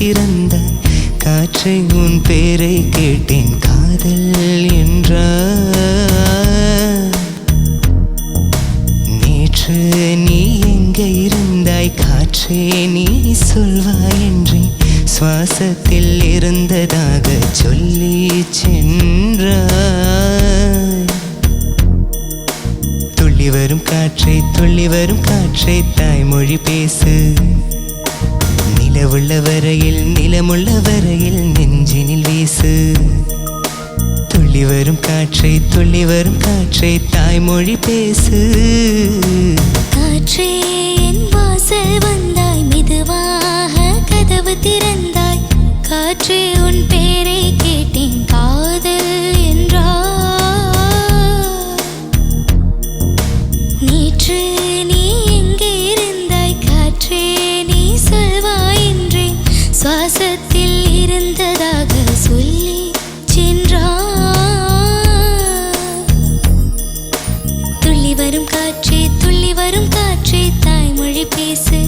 திறந்த காற்றை உன் பேரை கேட்டேன் காதல் என்றாய் நேற்று நீ எங்கே இருந்தாய் காற்றே நீ சொல்வாய் என்றேன். சுவாசத்தில் இருந்ததாக சொல்லி சென்றாய். துள்ளி வரும் காற்றை துள்ளி வரும் காற்றை தாய்மொழி பேசு. நிலவுள்ள வரையில் நிலமுள்ள வரையில் நெஞ்சினில் வீசு. துள்ளி வரும் காற்றை துள்ளி வரும் காற்றை தாய்மொழி பேசு. காற்றே வரும் காற்றே தாய்மொழி பேசு.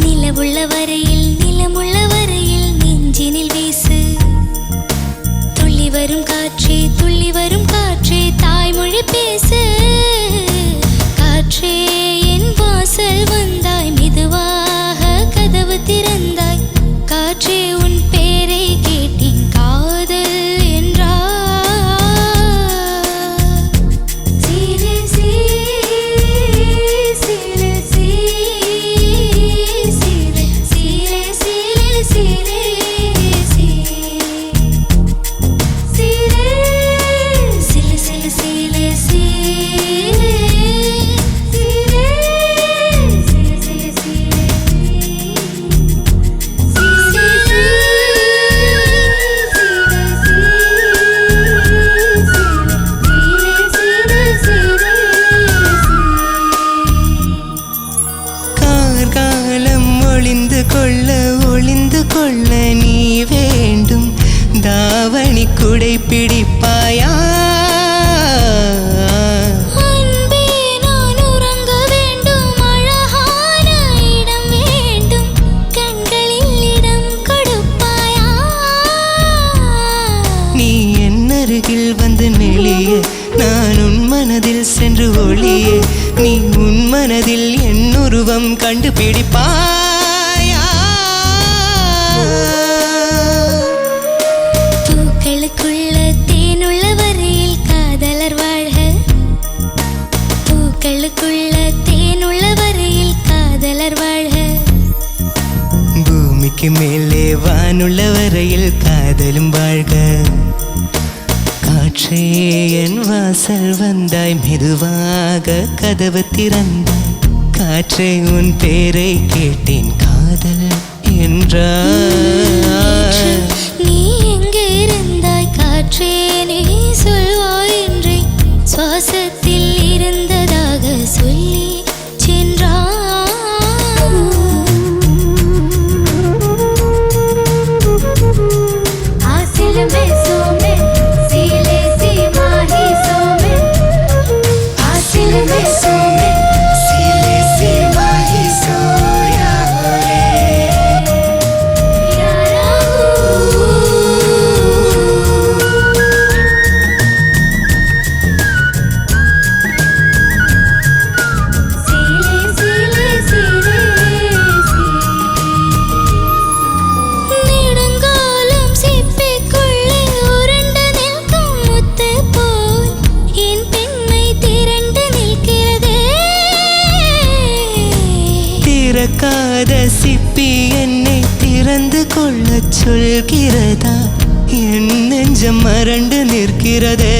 நிலவுள்ள வரையில் வாசல் வந்தாய் மெதுவாக கதவு திறந்தாய் காற்றை உன் பேரை கேட்டேன் காதல் என்றாய் நீ எங்கே இருந்தாய் காற்றே நீ சொல்வாய் என்றே. சுவாசத்தில் திறக்காத சிப்பி என்னை திறந்து கொள்ளச் சொல்கிறதா? என் நெஞ்சம் மறண்டு நிற்கிறதே.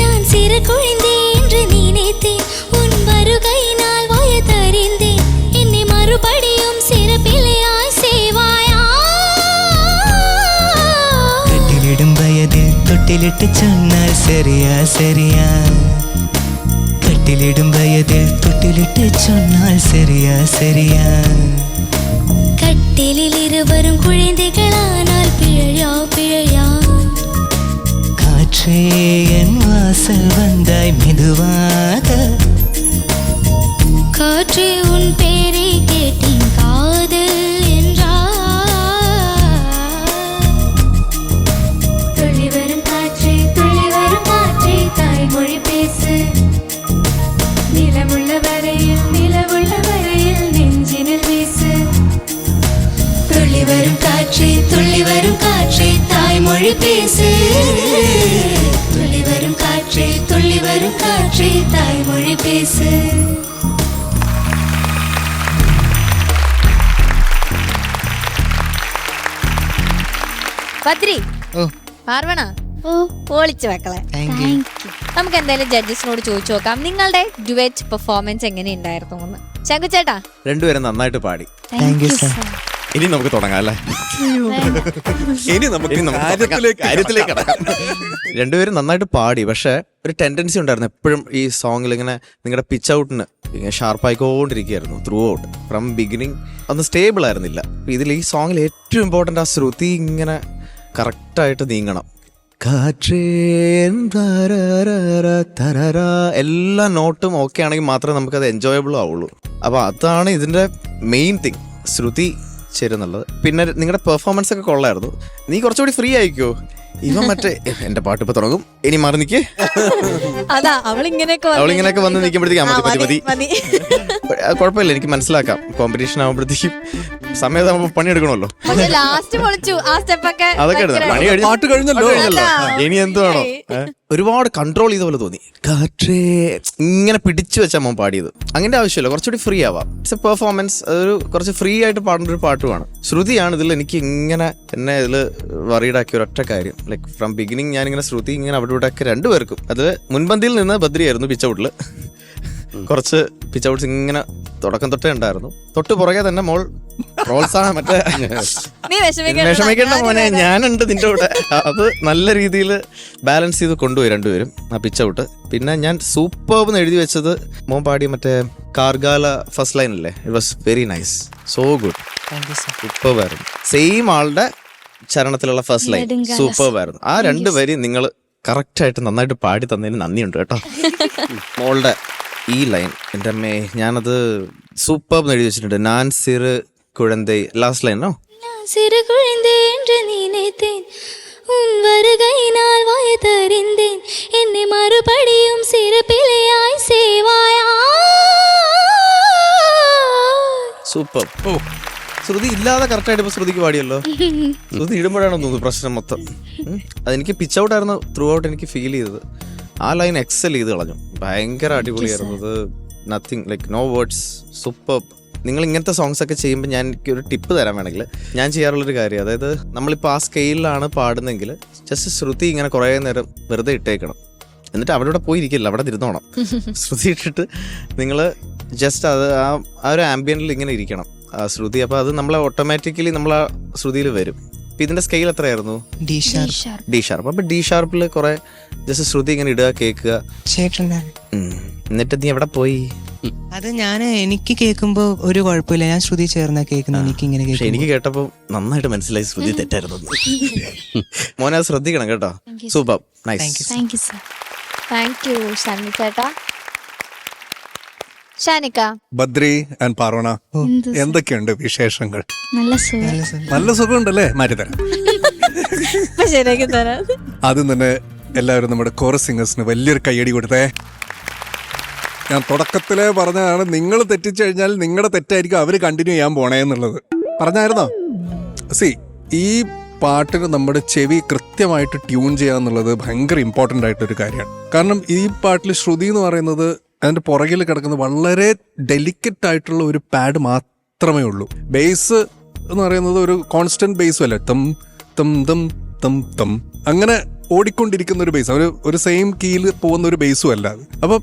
நான் சிறு குழந்தை என்று நினைத்தேன். உன் வருகையினால் வயதறிந்தேன். என்னை மறுபடியும் சிறு பிள்ளையாய் செய்வாயா? கட்டிலிடும் வயதில் தொட்டிலிட்டு சொன்னால் சரியா சரியா? கட்டிலிடும் வயதில் தொட்டிலிட்டு சொன்னால் சரியா சரியா? கட்டிலில் இருவரும் குழந்தைகளானால் பிழையா பிழையா? காற்றே என் வாசல் வந்தாய் மெதுவாக. காற்றே உன் பேரை വയസ്സ് പത്രി. പാർവണ. പൊളിച്ചു മക്കളെ. നമുക്ക് എന്തായാലും ജഡ്ജസിനോട് ചോദിച്ചു നോക്കാം. നിങ്ങളുടെ ഡുവേറ്റ് പെർഫോമൻസ് എങ്ങനെ ഉണ്ടായിരുന്നു എന്ന് ശങ്കുചേട്ടാ രണ്ടുപേരും നന്നായിട്ട് പാടി. താങ്ക് യു ഇനി നമുക്ക് തുടങ്ങാം അല്ലേ? ഇനി നമുക്ക് ഇനി നമുക്ക് കാര്യത്തിലേക്ക് കാര്യത്തിലേക്ക് കടക്കാം. രണ്ടുപേരും നന്നായിട്ട് പാടി പക്ഷെ ഒരു ടെൻഡൻസി ഉണ്ടായിരുന്നു. എപ്പോഴും ഈ സോങ്ങിൽ ഇങ്ങനെ നിങ്ങളുടെ പിച്ച് ഔട്ടിന് ഇങ്ങനെ ഷാർപ്പായിക്കൊണ്ടിരിക്കുകയായിരുന്നു ത്രൂ ഔട്ട് ഫ്രം ബിഗിനിങ് അന്ന് സ്റ്റേബിൾ ആയിരുന്നില്ല. ഇതിൽ ഈ സോങ്ങിൽ ഏറ്റവും ഇമ്പോർട്ടന്റ് ആ ശ്രുതി ഇങ്ങനെ കറക്റ്റായിട്ട് നീങ്ങണം. എല്ലാ നോട്ടും ഓക്കെ ആണെങ്കിൽ മാത്രമേ നമുക്കത് എൻജോയബിൾ ആവുള്ളൂ. അപ്പോൾ അതാണ് ഇതിന്റെ മെയിൻ തിങ് ശ്രുതി ചേരുന്നുള്ളത്. പിന്നെ നിങ്ങളുടെ പെർഫോമൻസ് ഒക്കെ കൊള്ളായിരുന്നു. നീ കുറച്ചുകൂടി ഫ്രീ ആയിക്കോ? ഇവ മറ്റേ എന്റെ പാട്ട് ഇപ്പൊ തുടങ്ങും. ഇനി മാറി നിക്ക്. അതാ അവൾ ഇങ്ങനെയൊക്കെ വന്ന് അവളിങ്ങനെയൊക്കെ വന്ന് നിൽക്കുമ്പോഴത്തേക്കും മതി മതി. മതി കുഴപ്പമില്ല എനിക്ക് മനസ്സിലാക്കാം. കോമ്പറ്റീഷൻ ആകുമ്പോഴത്തേക്കും സമയത്ത് നമ്മൾ പണിയെടുക്കണമല്ലോ ലാസ്റ്റ് പൊളിച്ചു. ആ സ്റ്റെപ്പൊക്കെ അതൊക്കെ എടുത്തു. പണി കഴിഞ്ഞു. പാട്ട് കഴിഞ്ഞല്ലോ. ഇനി എന്തുവാണോ? ഒരുപാട് കൺട്രോൾ ചെയ്ത പോലെ തോന്നി. കാറ്റേ ഇങ്ങനെ പിടിച്ചു വെച്ചാൽ മോൻ പാടിയത്. അങ്ങനെ ആവശ്യമില്ല കുറച്ചുകൂടി ഫ്രീ ആവാം. ഇറ്റ്സ് എ പെർഫോമൻസ് അതൊരു കുറച്ച് ഫ്രീ ആയിട്ട് പാടേണ്ട ഒരു പാട്ടുമാണ് ശ്രുതിയാണ് ഇതിൽ എനിക്ക് ഇങ്ങനെ എന്നെ ഇതിൽ വറീഡാക്കിയ ഒരൊറ്റ കാര്യം. ലൈക്ക് ഫ്രം ബിഗിനിങ് ഇങ്ങനെ ശ്രുതി ഇങ്ങനെ അവിടെ ഇവിടെ ഒക്കെ രണ്ടുപേർക്കും. അത് മുൻപന്തിയിൽ നിന്ന് ബദ്രിയായിരുന്നു പിച്ചൗട്ടിൽ കുറച്ച് പിച്ചൗട്ട്സ് ഇങ്ങനെ തുടക്കം തൊട്ടേ ഉണ്ടായിരുന്നു. തൊട്ട് പുറകെ തന്നെ മോൾ പ്രോത്സാഹനം മറ്റേ വിഷമിക്കണ്ട മോനെ ഞാനുണ്ട് നിന്റെ കൂടെ. അത് നല്ല രീതിയിൽ ബാലൻസ് ചെയ്ത് കൊണ്ടുപോയി രണ്ടുപേരും. ആ പിച്ച് ഔട്ട് പിന്നെ ഞാൻ സൂപ്പർബ് എഴുതി വെച്ചത് മോൻ പാടി മറ്റേ കാർഗാല ഫസ്റ്റ് ലൈൻ അല്ലേ it was very nice so good super ആയിരുന്നു. സെയിം ആളുടെ ചരണത്തിലുള്ള ഫസ്റ്റ് ലൈൻ സൂപ്പർ ആയിരുന്നു. ആ രണ്ട് വരി നിങ്ങൾ കറക്റ്റ് ആയിട്ട് നന്നായിട്ട് പാടി തന്നതിന് നന്ദിയുണ്ട് കേട്ടോ. മോളുടെ ഈ ലൈൻ എന്റെ അമ്മേ ഞാനത് സൂപ്പർബ് എഴുതി വെച്ചിട്ടുണ്ട്. നാൻസിർ സിറ് കുഴന്തൈ ലാസ്റ്റ് ലൈനോ நான் சிறு குழந்தை என்று நினைத்தேன் உன் வருகையினால் வாய் தறிந்தேன் என்னை மறுபடியும் சிறு பிள்ளையாய் சேவாயா സൂപ്പർ ഓ ശ്രുതി ഇല്ലാതെ കറക്റ്റായിട്ട് ഇപ്പൊ ശ്രുതിക്ക് പാടിയല്ലോ ശ്രുതി ഇടുമ്പോഴാണ് തോന്നുന്നു പ്രശ്നം മൊത്തം ഉം. അതെനിക്ക് പിച്ച് ഔട്ട് ആയിരുന്നു ത്രൂ ഔട്ട് എനിക്ക് ഫീൽ ചെയ്തത് ആ ലൈൻ എക്സൽ ചെയ്ത് കളഞ്ഞു ഭയങ്കര അടിപൊളിയായിരുന്നു അത് nothing like no words super നിങ്ങൾ ഇങ്ങനത്തെ സോങ്സ് ഒക്കെ ചെയ്യുമ്പോൾ ഞാൻ എനിക്ക് ഒരു ടിപ്പ് തരാൻ വേണമെങ്കിൽ ഞാൻ ചെയ്യാറുള്ളൊരു കാര്യം അതായത് നമ്മളിപ്പോൾ ആ സ്കെയിലാണ് പാടുന്നെങ്കിൽ ജസ്റ്റ് ശ്രുതി ഇങ്ങനെ കുറേ നേരം വെറുതെ ഇട്ടേക്കണം. എന്നിട്ട് അവിടെ ഇവിടെ പോയി ഇരിക്കില്ല അവിടെ ഇരുന്നോണം. ശ്രുതി ഇട്ടിട്ട് നിങ്ങൾ ജസ്റ്റ് അത് ആ ആ ഒരു ആംബിയനിൽ ഇങ്ങനെ ഇരിക്കണം ആ ശ്രുതി. അപ്പോൾ അത് നമ്മളെ ഓട്ടോമാറ്റിക്കലി നമ്മൾ ആ ശ്രുതിയിൽ വരും. ഇപ്പം ഇതിന്റെ സ്കെയിൽ എത്രയായിരുന്നു? D sharp. D sharp. അപ്പോൾ ഡി ഷാർപ്പിൽ കുറെ ജസ്റ്റ് ശ്രുതി ഇങ്ങനെ ഇടുക കേൾക്കുക. ഉം. എന്നിട്ട് നീ എവിടെ പോയി? അത് ഞാൻ എനിക്ക് കേൾക്കുമ്പോ ഒരു കുഴപ്പമില്ല. ഞാൻ ശ്രുതി ചേർന്ന കേൾക്കുന്നത് എനിക്ക് ഇങ്ങനെ പക്ഷെ എനിക്ക് കേട്ടപ്പോ നന്നായിട്ട് മനസ്സിലായി ശ്രുതി തെറ്റായിരുന്നു എന്ന്. മോനെ അത് ശ്രദ്ധിക്കണം കേട്ടോ. Super. Nice thank you sir thank you ശാനിച്ചേട്ടാ ഷാനിക്ക. ബദ്രി ആൻഡ് പാർവണ എന്ത് എന്തൊക്കെയുണ്ട് വിശേഷങ്ങൾ? നല്ല സുഖം. നല്ല സുഖമുണ്ടല്ലേ? മാറ്റിത്തരാം ശരിയാക്കി തരാം. ആദ്യം തന്നെ എല്ലാവരും നമ്മുടെ കോറസ് സിംഗേഴ്സിന് വലിയൊരു കൈയടി കൊടുത്തേ. ഞാൻ തുടക്കത്തിലേ പറഞ്ഞതാണ് നിങ്ങൾ തെറ്റിച്ചു കഴിഞ്ഞാൽ നിങ്ങളുടെ തെറ്റായിരിക്കും അവർ കണ്ടിന്യൂ ചെയ്യാൻ പോണേ എന്നുള്ളത്. പറഞ്ഞായിരുന്നോ? സി ഈ പാട്ടിന് നമ്മുടെ ചെവി കൃത്യമായിട്ട് ട്യൂൺ ചെയ്യുക എന്നുള്ളത് ഭയങ്കര ഇമ്പോർട്ടന്റ് ആയിട്ടൊരു കാര്യമാണ്. കാരണം ഈ പാട്ടിൽ ശ്രുതി എന്ന് പറയുന്നത് അതിന്റെ പുറകിൽ കിടക്കുന്ന വളരെ ഡെലിക്കറ്റ് ആയിട്ടുള്ള ഒരു പാഡ് മാത്രമേ ഉള്ളൂ. ബേസ് എന്ന് പറയുന്നത് ഒരു കോൺസ്റ്റന്റ് ബേസും അല്ല. തം തം തം തം തം അങ്ങനെ ഓടിക്കൊണ്ടിരിക്കുന്ന ഒരു ബേസ് ഒരു ഒരു സെയിം കീയിൽ പോകുന്ന ഒരു ബേസും അല്ല. അപ്പൊ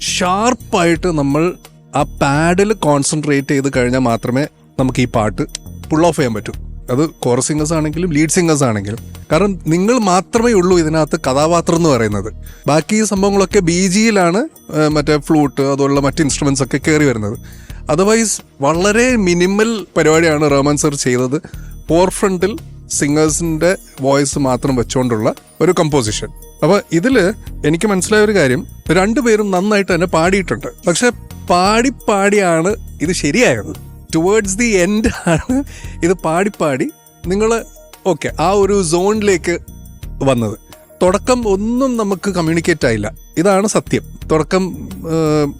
ഷാർപ്പായിട്ട് നമ്മൾ ആ പാഡിൽ കോൺസെൻട്രേറ്റ് ചെയ്ത് കഴിഞ്ഞാൽ മാത്രമേ നമുക്ക് ഈ പാട്ട് പുൾ ഓഫ് ചെയ്യാൻ പറ്റൂ. അത് കോർ സിംഗേഴ്സ് ആണെങ്കിലും ലീഡ് സിംഗേഴ്സ് ആണെങ്കിലും. കാരണം നിങ്ങൾ മാത്രമേ ഉള്ളൂ ഇതിനകത്ത് കഥാപാത്രം എന്ന് പറയുന്നത്. ബാക്കി ഈ സംഭവങ്ങളൊക്കെ ബി ജിയിലാണ് മറ്റേ ഫ്ലൂട്ട് അതുപോലുള്ള മറ്റ് ഇൻസ്ട്രുമെന്റ്സ് ഒക്കെ കയറി വരുന്നത്. അതർവൈസ് വളരെ മിനിമൽ പരിപാടിയാണ് റഹ്മാൻ സർ ചെയ്തത്. പോർ ഫ്രണ്ടിൽ സിംഗേഴ്സിന്റെ വോയിസ് മാത്രം വെച്ചുകൊണ്ടുള്ള ഒരു കമ്പോസിഷൻ അപ്പൊ ഇതിൽ എനിക്ക് മനസ്സിലായ ഒരു കാര്യം രണ്ടുപേരും നന്നായിട്ട് തന്നെ പാടിയിട്ടുണ്ട്. പക്ഷെ പാടി പാടിയാണ് ഇത് ശരിയായത്. ടുവേർഡ്സ് ദി എൻഡ് ആണ് ഇത് പാടി പാടി നിങ്ങൾ ഓക്കെ ആ ഒരു സോണിലേക്ക് വന്നത്. തുടക്കം ഒന്നും നമുക്ക് കമ്മ്യൂണിക്കേറ്റ് ആയില്ല. ഇതാണ് സത്യം. തുടക്കം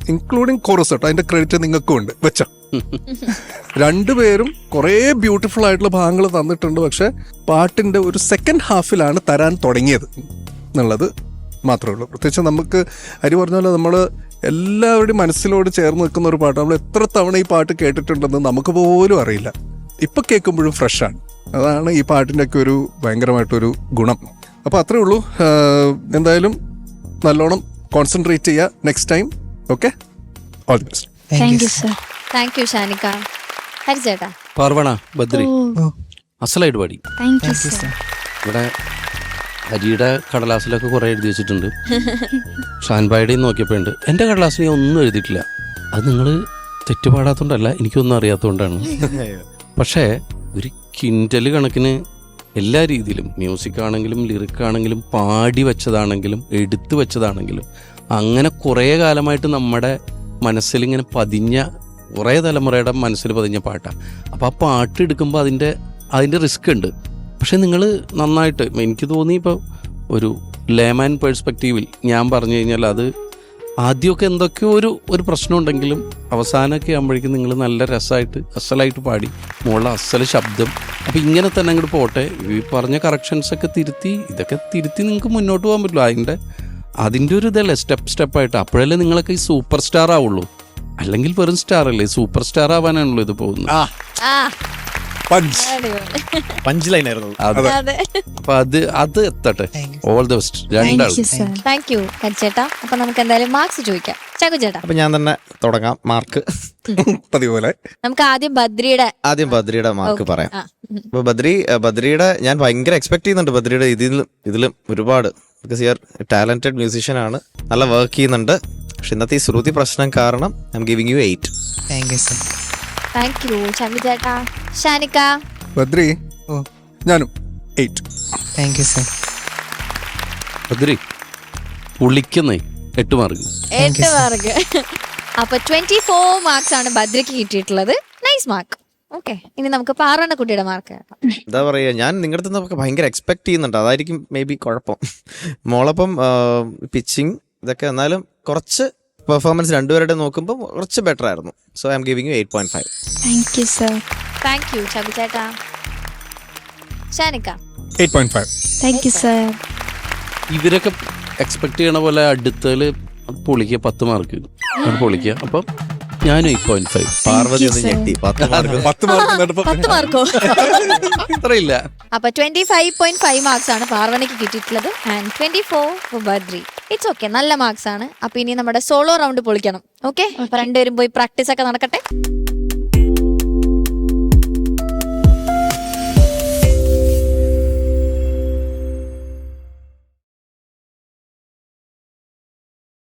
ഇൻക്ലൂഡിങ് കോറസ് കേട്ടോ അതിന്റെ ക്രെഡിറ്റ് നിങ്ങൾക്കും ഉണ്ട്. വെച്ചോ. രണ്ടുപേരും കുറേ ബ്യൂട്ടിഫുൾ ആയിട്ടുള്ള ഭാഗങ്ങൾ തന്നിട്ടുണ്ട് പക്ഷെ പാട്ടിന്റെ ഒരു സെക്കൻഡ് ഹാഫിലാണ് തരാൻ തുടങ്ങിയത് എന്നുള്ളത് മാത്രമേ ഉള്ളൂ. പ്രത്യേകിച്ച് നമുക്ക് അരി പറഞ്ഞ പോലെ നമ്മൾ എല്ലാവരുടെയും മനസ്സിലോട് ചേർന്ന് നിൽക്കുന്ന ഒരു പാട്ട്. നമ്മൾ എത്ര തവണ ഈ പാട്ട് കേട്ടിട്ടുണ്ടെന്ന് നമുക്ക് പോലും അറിയില്ല. ഇപ്പം കേൾക്കുമ്പോഴും ഫ്രഷാണ് അതാണ് ഈ പാട്ടിന്റെ ഒക്കെ ഒരു ഭയങ്കരമായിട്ടൊരു ഗുണം. അപ്പോൾ അത്രേ ഉള്ളൂ. എന്തായാലും നല്ലോണം കോൺസെൻട്രേറ്റ് ചെയ്യുക next time okay all the best thank you sir thank you ഷാനിക്ക ഹരിച്ചേട്ടാ പാർവണ ബദ്രി. അസലായിട്ട് പാടി. താങ്ക് യു സർ ഇവിടെ ഹരിയുടെ കടലാസിലൊക്കെ കുറെ എഴുതി വെച്ചിട്ടുണ്ട്. ഷാൻബായുടെയും നോക്കിയപ്പോൾ ഉണ്ട്. എന്റെ കടലാസിൽ ഞാൻ ഒന്നും എഴുതിയിട്ടില്ല. അത് നിങ്ങൾ തെറ്റുപാടാത്തോണ്ടല്ല എനിക്കൊന്നും അറിയാത്തതുകൊണ്ടാണ് പക്ഷേ ഒരു കിൻഡൽ കണക്കിന് എല്ലാ രീതിയിലും മ്യൂസിക് ആണെങ്കിലും ലിറിക് ആണെങ്കിലും പാടി വെച്ചതാണെങ്കിലും എടുത്തു വെച്ചതാണെങ്കിലും അങ്ങനെ കുറേ കാലമായിട്ട് നമ്മുടെ മനസ്സിൽ ഇങ്ങനെ പതിഞ്ഞ കുറേ തലമുറയുടെ മനസ്സിൽ പതിഞ്ഞ പാട്ടാണ് അപ്പോൾ ആ പാട്ട് എടുക്കുമ്പോൾ അതിന്റെ അതിന്റെ റിസ്ക് ഉണ്ട്. പക്ഷെ നിങ്ങൾ നന്നായിട്ട് എനിക്ക് തോന്നി ഇപ്പോൾ ഒരു ലേമാൻ പേഴ്സ്പെക്റ്റീവിൽ ഞാൻ പറഞ്ഞു കഴിഞ്ഞാൽ അത് ആദ്യമൊക്കെ എന്തൊക്കെയോ ഒരു ഒരു പ്രശ്നം ഉണ്ടെങ്കിലും അവസാനമൊക്കെ ആകുമ്പോഴേക്കും നിങ്ങൾ നല്ല രസമായിട്ട് അസലായിട്ട് പാടി മുകളിൽ അസല ശബ്ദം. അപ്പോൾ ഇങ്ങനെ തന്നെ അങ്ങോട്ട് പോട്ടെ. ഈ പറഞ്ഞ കറക്ഷൻസൊക്കെ തിരുത്തി ഇതൊക്കെ തിരുത്തി നിങ്ങൾക്ക് മുന്നോട്ട് പോകാൻ പറ്റില്ല അതിന്റെ അതിന്റെ ഒരു ഇതല്ലേ സ്റ്റെപ്പ് സ്റ്റെപ്പായിട്ട് അപ്പോഴല്ലേ നിങ്ങളൊക്കെ ഈ സൂപ്പർ സ്റ്റാർ ആവുള്ളൂ. അല്ലെങ്കിൽ വെറും സ്റ്റാർ അല്ലേ? സൂപ്പർ സ്റ്റാർ ആവാനാണല്ലോ ഇത് പോകുന്നത്. ആ. ആ. പഞ്ച് പഞ്ച് ലൈൻ ആയിരുന്നു അതെ. അപ്പൊ അത് അത് എത്തട്ടെ. ഓൾ ദ ബെസ്റ്റ് രണ്ടാൾ യു താങ്ക് യു ഹരിച്ചേട്ടാ അപ്പൊ നമുക്ക് എന്തായാലും മാർക്സ് ചോദിക്കാം. ചാക്കു ചേട്ടാ. അപ്പൊ ഞാൻ തന്നെ തുടങ്ങാം മാർക്ക് പതിവ് പോലെ നമുക്ക് ആദ്യം ബദ്രിയുടെ ആദ്യം ബദ്രിയുടെ മാർക്ക് പറയാം. അപ്പൊ ബദ്രി ബദ്രിയുടെ ഞാൻ ഭയങ്കര എക്സ്പെക്ട് ചെയ്യുന്നുണ്ട് ബദ്രിയുടെ ഇതിലും ഇതിലും ഒരുപാട്. ബിക്കോസ് യർ ടാലന്റഡ് മ്യൂസീഷ്യൻ ആണ്. നല്ല വർക്ക് ചെയ്യുന്നുണ്ട്. പക്ഷെ ഇന്നത്തെ ഈ ശ്രുതി പ്രശ്നം കാരണം I'm giving you eight thank you sir thank you Chakku ചേട്ടാ ഷാനിക്ക. ബദ്രി ഓ ഞാനും. Eight thank you sir Badri പുളിക്കുന്നേ. എട്ട് മാർക്ക് എട്ട് മാർക്ക് അപ്പൊ ട്വന്റി ഫോർ മാർക്സ് ആണ് ബദ്രിക്ക് കിട്ടിയിട്ടുള്ളത്. നൈസ് മാർക്ക് ഓക്കെ ഇനി നമുക്ക് പാറണ കുട്ടിയുടെ മാർക്ക് എന്താ പറയുക ഞാൻ നിങ്ങളുടെ അടുത്ത് ഭയങ്കര എക്സ്പെക്ട് ചെയ്യുന്നുണ്ട്. അതായിരിക്കും മേ ബി കുഴപ്പം. മോളപ്പം പിച്ചിങ് ഇതൊക്കെ. എന്നാലും കുറച്ച് പെർഫോമൻസ് രണ്ടുപേരുടെ നോക്കുമ്പോൾ കുറച്ച് ബെറ്റർ ആയിരുന്നു. So I'm giving you eight point five thank you sir thank you Chakku ചേട്ടാ. ഷാനിക്ക. Eight point five thank you sir ഇവരൊക്കെ എക്സ്പെക്ട് ചെയ്യണ പോലെ അടുത്തതിൽ പൊളിക്കുക പത്ത് മാർക്ക് പൊളിക്കുക. അപ്പം ഞാനും എയ്റ്റ് പോയിന്റ് ഫൈവ് പാർവതി ഒന്ന് ഞെട്ടി. പത്ത് മാർക്ക് പത്ത് മാർക്ക് നേട്ടപ്പം പത്ത് മാർക്കോ അത്രയില്ല അപ്പൊ twenty five point five marks ആണ് പാർവണിക്ക് കിട്ടിയിട്ടുള്ളത്. And twenty four Badri it's okay നല്ല മാർക്സ് ആണ്. അപ്പൊ ഇനി നമ്മുടെ സോളോ റൗണ്ട് പൊളിക്കണം. ഓക്കെ രണ്ടുപേരും പോയി പ്രാക്ടീസ് ഒക്കെ നടക്കട്ടെ.